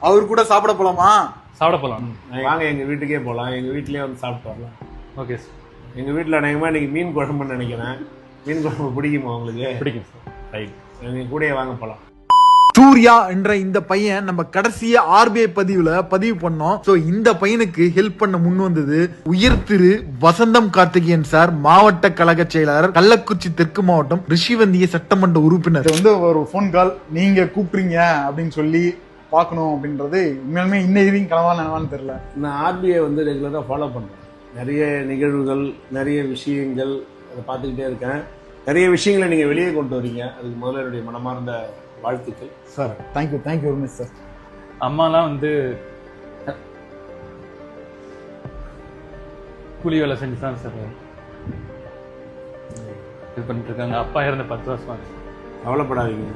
அவர் கூட சாப்பிட போலாமா? சாப்பிட போகலாம் வாங்க எங்க வீட்டுக்கே போலாம். எங்க வீட்லயே வந்து சாப்பிட்டு வரலாம். ஓகே. சார் எங்க வீட்டுல அநேகமா இன்னைக்கு மீன் குழம்புன்னு நினைக்கிறேன். மீன் குழம்பு பிடிக்குமா உங்களுக்கு? பிடிக்கும். சார் ரைட் எங்க கூடயே வாங்க போலாம். சூர்யா என்ற இந்த பையன் நம்ம கடைசியா ஆர்பிஐ பதிவுல பதிவு பண்ணோம். சோ இந்த பையனுக்கு ஹெல்ப் பண்ண முன் வந்தது உயர் திரு வசந்தம் கார்த்திகேயன் சார் மாவட்ட கழக செயலாளர் கள்ளக்குறிச்சி தெற்கு மாவட்டம் ரிஷிவந்திய சட்டமன்ற உறுப்பினர். வந்து ஒரு ஃபோன் கால் நீங்க கூப்பிடுறீங்க அப்படின்னு சொல்லி பார்க்கணும் அப்படின்றது உண்மையாலுமே இன்ன வரைக்கும் கனவா நனவான்னு தெரியல. நான் ஆர்பிஐ வந்து ரெகுலராக ஃபாலோ பண்ணுறேன் நிறைய நிகழ்வுகள் நிறைய விஷயங்கள் அதை பார்த்துக்கிட்டே இருக்கேன். நிறைய விஷயங்களை நீங்கள் வெளியே கொண்டு வரீங்க. அதுக்கு முதல்ல என்னுடைய மனமார்ந்த வாழ்த்துக்கள். Sir thank you thank you very much sir அம்மாலாம் வந்து கூலி வேலை செஞ்சு தான் சார் இது பண்ணிட்டு இருக்காங்க. அப்பா இறந்த பத்து வருஷமா. கவலைப்படாதீங்க.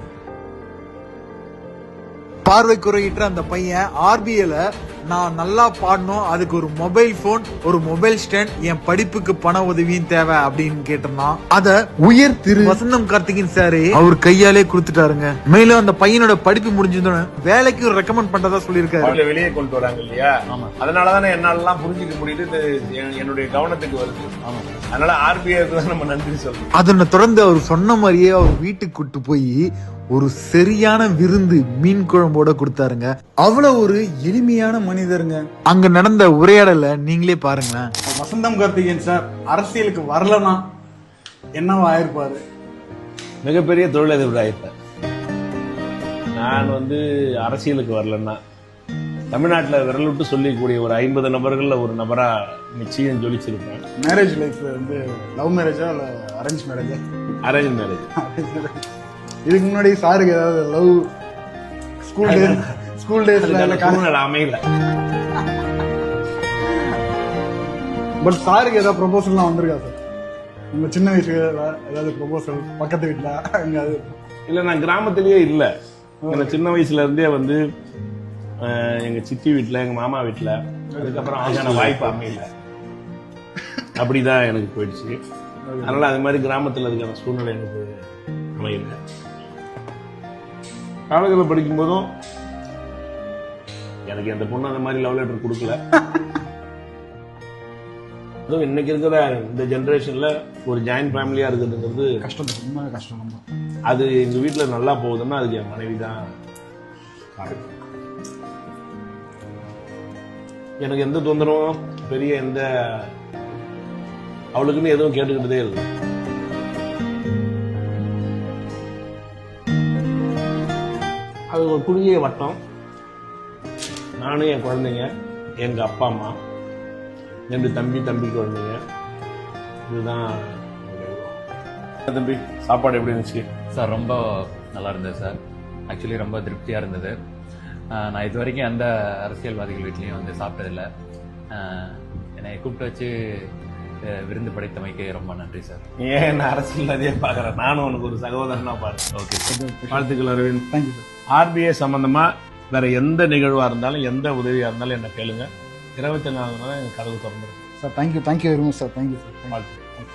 பார்வை குறையிட்ட அந்த பையன் ஆர்பிஐல நான் நல்லா பாடணும். அதுக்கு ஒரு மொபைல் போன் ஒரு மொபைல் ஸ்டாண்ட் என் படிப்புக்கு பண உதவியும் தேவை அப்படின்னு கேட்டிருந்தான். அத உயர் திரு வசந்தம் கார்த்திகேயன் சாரு அவர் கையாலே கொடுத்துட்டாருங்க. மேலும் அந்த பையனோட படிப்பு முடிஞ்சதுன்னு வேலைக்கு ரெக்கமெண்ட் பண்றதா சொல்லியிருக்காரு. வெளியே கொண்டு வராங்க இல்லையா? ஆமா. அதனால தானே என்னாலலாம் புரிஞ்சிக்க முடியுது. என்னுடைய கவனத்துக்கு வருது. ஆமா. அதனால ஆர்பிஐக்கு தான் நம்ம நன்றி சொல்லணும். அதனை தொடர்ந்து அவர் சொன்ன மாதிரியே அவர் வீட்டுக்கு கூட்டு போய் ஒரு சரியான விருந்து மீன் குழம்போட கொடுத்தாருங்க. அவ்வளவு ஒரு எளிமையான மனிதருங்க. அங்க நடந்த உரையாடல நீங்களே பாருங்களேன். வசந்தம் கார்த்திகேயன் சார் அரசியலுக்கு வரலனா என்னவா ஆயிருப்பாரு? மிகப்பெரிய தொழிலதிபர் ஆயிருப்பேன் நான் வந்து அரசியலுக்கு வரலன்னா தமிழ்நாட்டில் விரல் விட்டு சொல்லிக்கூடிய ஒரு ஐம்பது நபர்கள்ல ஒரு நபரா நிச்சயம் ஜொலிச்சிருப்பேன். மேரேஜ் லைஃப்ல வந்து லவ் மேரேஜா இல்ல அரேஞ்ச் மேரேஜா அரேஞ்ச் மேரேஜ் இதுக்கு முன்னாடி சாருக்கு ஏதாவது லவ் ஸ்கூல் டேஸ் ஸ்கூல் டேஸ்ல அதுக்கான அமையல. பட் சாருக்கு ஏதாவது ப்ரொபோசல்லாம் வந்திருக்கா சார் உங்க சின்ன வயசுல ஏதாவது ப்ரொபோசல் பக்கத்து வீட்டுல எங்காவது இல்ல நான் கிராமத்திலேயே இல்ல. எனக்கு சின்ன வயசுல இருந்தே வந்து எங்க சித்தி வீட்டுல எங்க மாமா வீட்டுல அதுக்கப்புறம் அதுக்கான வாய்ப்பு அமையல. அப்படிதான் எனக்கு போயிடுச்சு. அதனால அது மாதிரி கிராமத்துல இருக்கிற சூழ்நிலை எனக்கு அமையல. காலேஜில் படிக்கும் போதும் எனக்கு எந்த பொண்ணு அந்த மாதிரி லவ் லெட்டர் கொடுக்கல. அதுவும் இன்னைக்கு இருக்கிற இந்த ஜெனரேஷன்ல ஒரு ஜாயிண்ட் ஃபேமிலியா இருக்குதுங்கிறது கஷ்டம் ரொம்ப கஷ்டம் ரொம்ப. அது எங்க வீட்ல நல்லா போகுதுன்னா அதுக்கு என் மனைவி தான் எனக்கு எந்த தொந்தரவும் பெரிய எந்த அவளுக்குன்னு எதுவும் கேட்டுக்கிட்டதே இல்லை. அது ஒரு குறுகிய வட்டம். நானும் என் குழந்தைங்க எங்க அப்பா அம்மா ரெண்டு தம்பி தம்பி குழந்தைங்க. இதுதான் தம்பி சாப்பாடு எப்படி இருந்துச்சு? சார் ரொம்ப நல்லா இருந்தது சார். ஆக்சுவலி ரொம்ப திருப்தியாக இருந்தது. நான் இது வரைக்கும் எந்த அரசியல்வாதிகள் வீட்லேயும் வந்து சாப்பிட்டதில்ல. என்னை கூப்பிட்டு வச்சு விருந்து படைத்தமைக்கு ரொம்ப நன்றி சார் ஏன் நான் அரசியல்வாதியே பார்க்கறேன். நானும் உனக்கு ஒரு சகோதரனா பாருங்க ஓகே வாழ்த்துக்கள் அரவிந்த். தேங்க்யூ சார் ஆர்பிஐ சம்பந்தமா வேற எந்த நிகழ்வா இருந்தாலும் எந்த உதவியா இருந்தாலும் என்ன கேளுங்க. இருபத்தி நாலு நேரம் எங்க கதவு திறந்துருக்கு sir thank you thank you very much sir thank you sir வாழ்த்துக்கள்.